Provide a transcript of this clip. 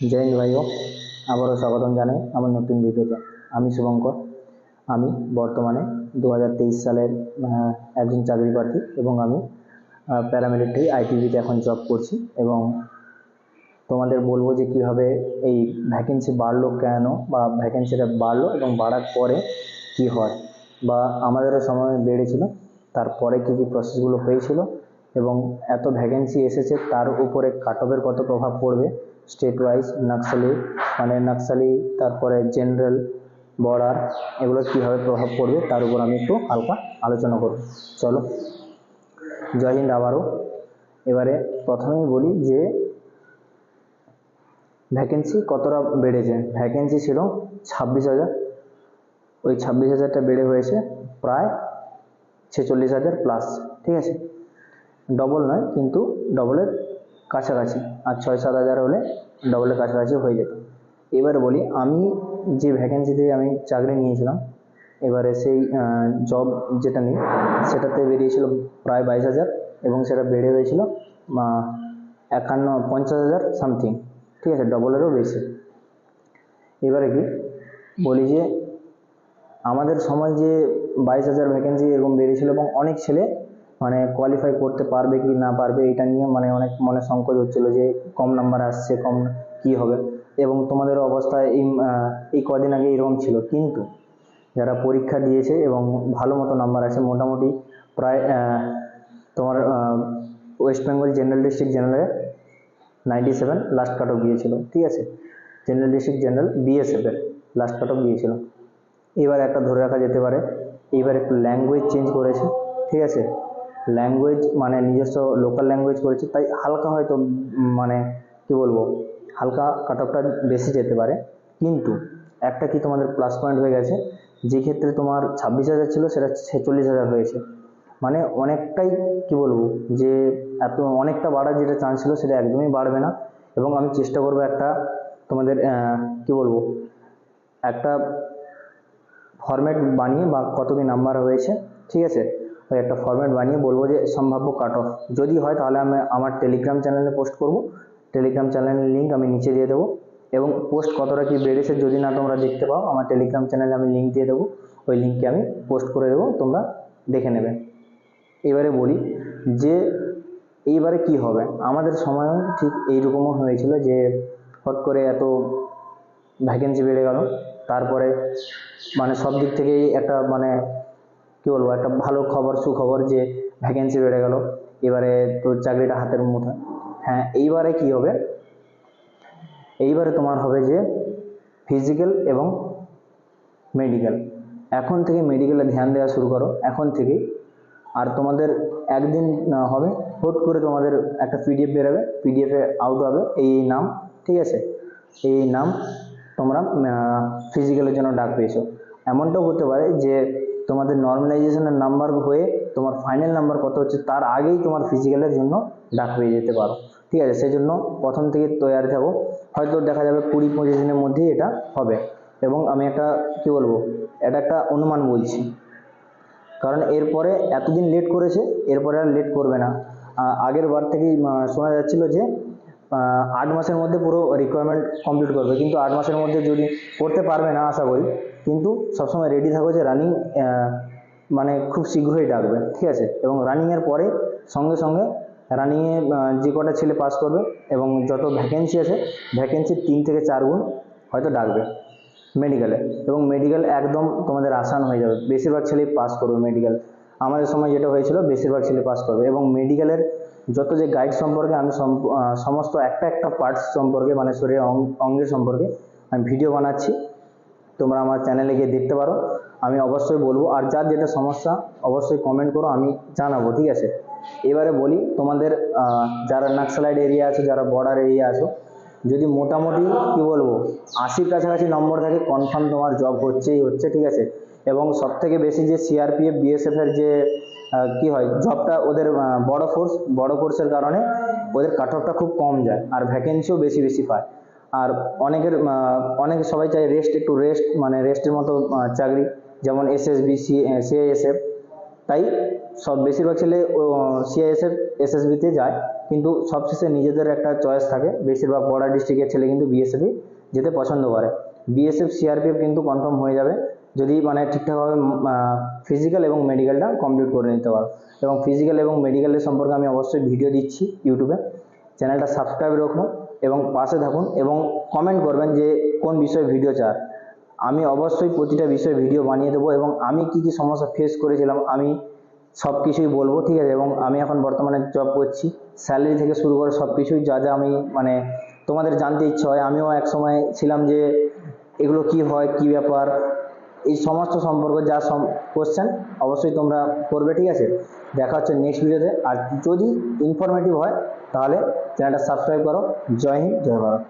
হিন্দ ভাইও, আবারও স্বাগতম জানাই আমার নতুন ভিডিওতে। আমি শুভঙ্কর, আমি বর্তমানে দু হাজার তেইশ সালের একজন চাকরি প্রার্থী এবং আমি প্যারামিলিটারি আইটিভিতে এখন জব করছি এবং তোমাদের বলব যে কীভাবে এই ভ্যাকেন্সি বাড়লো কেন বা ভ্যাকেন্সিটা বাড়লো এবং বাড়ার পরে কি হয় বা আমাদেরও সময় বেড়েছিল, তারপরে কী কী প্রসেসগুলো হয়েছিল এবং এত ভ্যাকেন্সি এসেছে তার উপরে কাট অফের কত প্রভাব পড়বে স্টেট ওয়াইজ নাকসালি মানে নাকসালি তারপরে জেনারেল বর্ডার, এগুলো কীভাবে প্রভাব পড়বে তার উপর আমি একটু হালকা আলোচনা করব। চলো। জয় হিন্দ আবারও। এবারে প্রথমেই বলি যে ভ্যাকেন্সি কতটা বেড়েছে? ভ্যাকেন্সি ছিল ছাব্বিশ হাজার। ওই ছাব্বিশ হাজারটা বেড়ে হয়েছে প্রায় ছেচল্লিশ হাজার প্লাস ঠিক আছে? ডবল নয়, কিন্তু ডবলের কাছাকাছি। আর ছয় সাত হাজার হলে ডবলের কাছাকাছি হয়ে যেত। এবার বলি, আমি যে ভ্যাকেন্সিতে আমি চাকরি নিয়েছিলাম, এবারে সেই জব যেটা নিই, সেটাতে বেরিয়েছিল প্রায় বাইশ হাজার এবং সেটা বেড়ে হয়েছিল একান্ন, পঞ্চাশ হাজার সামথিং ঠিক আছে ডবলেরও বেশি। এবারে কি, বলি যে, আমাদের সময় যে বাইশ হাজার ভ্যাকেন্সি এরকম বেরিয়েছিল এবং অনেক ছেলে মানে কোয়ালিফাই করতে পারবে কি না পারবে, এটা নিয়ে মানে অনেক মনে সংকোচ হচ্ছিল যে কম নাম্বার আসছে, কম কি হবে। এবং তোমাদের অবস্থা এই এই কদিন আগে এরকম ছিল। কিন্তু যারা পরীক্ষা দিয়েছে এবং ভালো মতো নাম্বার আছে, মোটামুটি প্রায় তোমার West Bengal general district জেনারেলে ninety seven last cut off গিয়েছিল। ঠিক আছে? জেনারেল ডিস্ট্রিক্ট জেনারেল বিএসএফের লাস্ট কাট অফ গিয়েছিল। এবার একটা ধরে রাখা যেতে পারে। এইবার একটু ল্যাঙ্গুয়েজ চেঞ্জ করেছে। ঠিক আছে? ল্যাঙ্গুয়েজ মানে নিজস্ব লোকাল ল্যাঙ্গুয়েজ করেছে, তাই হালকা হয়তো মানে কি বলব, হালকা কাট অফটা বেশি যেতে পারে। কিন্তু একটা কি তোমাদের প্লাস পয়েন্ট হয়ে গেছে, যে ক্ষেত্রে তোমার ছাব্বিশ হাজার ছিল, সেটা ছেচল্লিশ হাজার হয়েছে। মানে অনেকটাই কি বলব, যে এত, অনেকটা বাড়ার যেটা চান্স ছিল, সেটা একদমই বাড়বে না। এবং আমি চেষ্টা করব একটা তোমাদের কি বলব, একটা ফরম্যাট বানিয়ে বা কত কি নাম্বার হয়েছে, ঠিক আছে? একটা ফরম্যাট বানিয়ে বলব যে সম্ভাব্য কাট অফ যদি হয় তাহলে আমি আমার টেলিগ্রাম চ্যানেলে পোস্ট করব। টেলিগ্রাম চ্যানেলের লিঙ্ক আমি নিচে দিয়ে দেবো এবং পোস্ট কতটা কি বেড়েছে যদি না তোমরা দেখতে পাও, আমার টেলিগ্রাম চ্যানেলে আমি লিঙ্ক দিয়ে দেবো। ওই লিঙ্কে আমি পোস্ট করে দেবো, তোমরা দেখে নেবে। এবারে বলি যে এইবারে কি হবে? আমাদের সময়ও ঠিক এইরকমও হয়েছিল যে হট করে এত ভ্যাকেন্সি বেড়ে গেল। তারপরে মানে সব দিক থেকেই একটা মানে কি বলব, একটা ভালো খবর, সুখবর যে ভ্যাকেন্সি বেড়ে গেল, এবারে তো চাকরিটা হাতের মুঠোয় হ্যাঁ এইবারে কি হবে? এইবারে তোমার হবে যে ফিজিক্যাল এবং মেডিকেল এখন থেকে মেডিকেলে ধ্যান দেওয়া শুরু করো, এখন থেকেই। আর তোমাদের একদিন হবে, হুট করে তোমাদের একটা পিডিএফ বেরোবে পিডিএফে আউট হবে, এই নাম, ঠিক আছে? এই নাম তোমরা ফিজিক্যালের জন্য ডাক পেয়েছ। এমনটাও হতে পারে যে তোমাদের নর্মালাইজেশনের নাম্বার হয়ে তোমার ফাইনাল নাম্বার কত হচ্ছে তার আগেই তোমার ফিজিক্যালের জন্য ডাক পেয়ে যেতে পারো। ঠিক আছে? সেই জন্য প্রথম থেকে তৈরি থাকো। হয়তো দেখা যাবে কুড়ি পঁচিশ দিনের মধ্যেই এটা হবে। এবং আমি একটা কি বলব? এটা একটা অনুমান বলছি। কারণ এরপরে এতদিন লেট করেছে, এরপরে আর লেট করবে না। আগের বার থেকেই শোনা যাচ্ছিল যে আট মাসের মধ্যে পুরো রিকোয়ারমেন্ট কমপ্লিট করবে। কিন্তু আট মাসের মধ্যে যদি করতে পারবে না, আশা করি, কিন্তু সবসময় রেডি থাকো যে রানিং মানে খুব শীঘ্রই ডাকবে, ঠিক আছে? এবং রানিংয়ের পরে সঙ্গে সঙ্গে রানিংয়ে যে কটা ছেলে পাস করবে এবং যত ভ্যাকেন্সি আছে ভ্যাকেন্সির তিন থেকে চার গুণ হয়তো ডাকবে মেডিকেলে এবং মেডিকেল একদম তোমাদের আসান হয়ে যাবে। বেশিরভাগ ছেলেই পাস করবে মেডিকেল আমাদের সময় যেটা হয়েছিল, বেশিরভাগ ছেলে পাস করবে। এবং মেডিকেলের যত যে গাইড সম্পর্কে আমি সম- সমস্ত একটা একটা পার্টস সম্পর্কে মানে শরীরের অঙ্গের সম্পর্কে আমি ভিডিও বানাচ্ছি। তোমরা আমার চ্যানেলে গিয়ে দেখতে পারো। আমি অবশ্যই বলব, আর যার যেটা সমস্যা, অবশ্যই কমেন্ট করো, আমি জানাব, ঠিক আছে? এবারে বলি, তোমাদের যারা নাক্সালাইড এরিয়া আছো, যারা বর্ডার এরিয়া আছো, যদি মোটামুটি, কি বলব, আশির কাছাকাছি নম্বর থাকে কনফার্ম তোমার জব হচ্ছেই হচ্ছে, ঠিক আছে? এবং সব থেকে বেশি যে সিআরপিএফ বিএসএফ এর যে কি হয় জবটা ওদের বড় ফোর্স বড় ফোর্সের কারণে ওদের কাট অফটা খুব কম যায় আর ভ্যাকেন্সিও বেশি বেশি পায়। আর অনেকের অনেকে সবাই চায় রেস্ট একটু রেস্ট মানে রেস্টের মতো চাকরি, যেমন এসএসবি সি সিআইএসএফ তাই সব বেশিরভাগ ছেলে সিআইএসএফ এসএসবিতে যায়, কিন্তু সবশেষে নিজেদের একটা চয়েস থাকে। বেশিরভাগ বর্ডার ডিস্ট্রিক্টের ছেলে কিন্তু বিএসএফই যেতে পছন্দ করে। বিএসএফ সিআরপিএফ কিন্তু কনফার্ম হয়ে যাবে। যদি মানে ঠিকঠাকভাবে ফিজিক্যাল এবং মেডিকেলটা কমপ্লিট করে নিতে পারো। এবং ফিজিক্যাল এবং মেডিকেলের সম্পর্কে আমি অবশ্যই ভিডিও দিচ্ছি ইউটিউবে চ্যানেলটা সাবস্ক্রাইব রাখুন এবং পাশে থাকুন এবং কমেন্ট করবেন যে কোন বিষয়ে ভিডিও চান আমি অবশ্যই প্রতিটা বিষয়ে ভিডিও বানিয়ে দেবো এবং আমি কি কি সমস্যা ফেস করেছিলাম আমি সব কিছুই বলব, ঠিক আছে? এবং আমি এখন বর্তমানে জব করছি। স্যালারি থেকে শুরু করে সব কিছুই যা যা আমি মানে তোমাদের জানতে ইচ্ছে হয়, আমিও এক সময় ছিলাম যে এগুলো কি হয়, কি ব্যাপার? এই সমস্ত সম্পর্ক যা কোশ্চেন অবশ্যই তোমরা করবে, ঠিক আছে? দেখা হচ্ছে নেক্সট ভিডিওতে আর যদি ইনফরমেটিভ হয়, তাহলে চ্যানেলটা সাবস্ক্রাইব করো। জয় হিন্দ, জয় ভারত।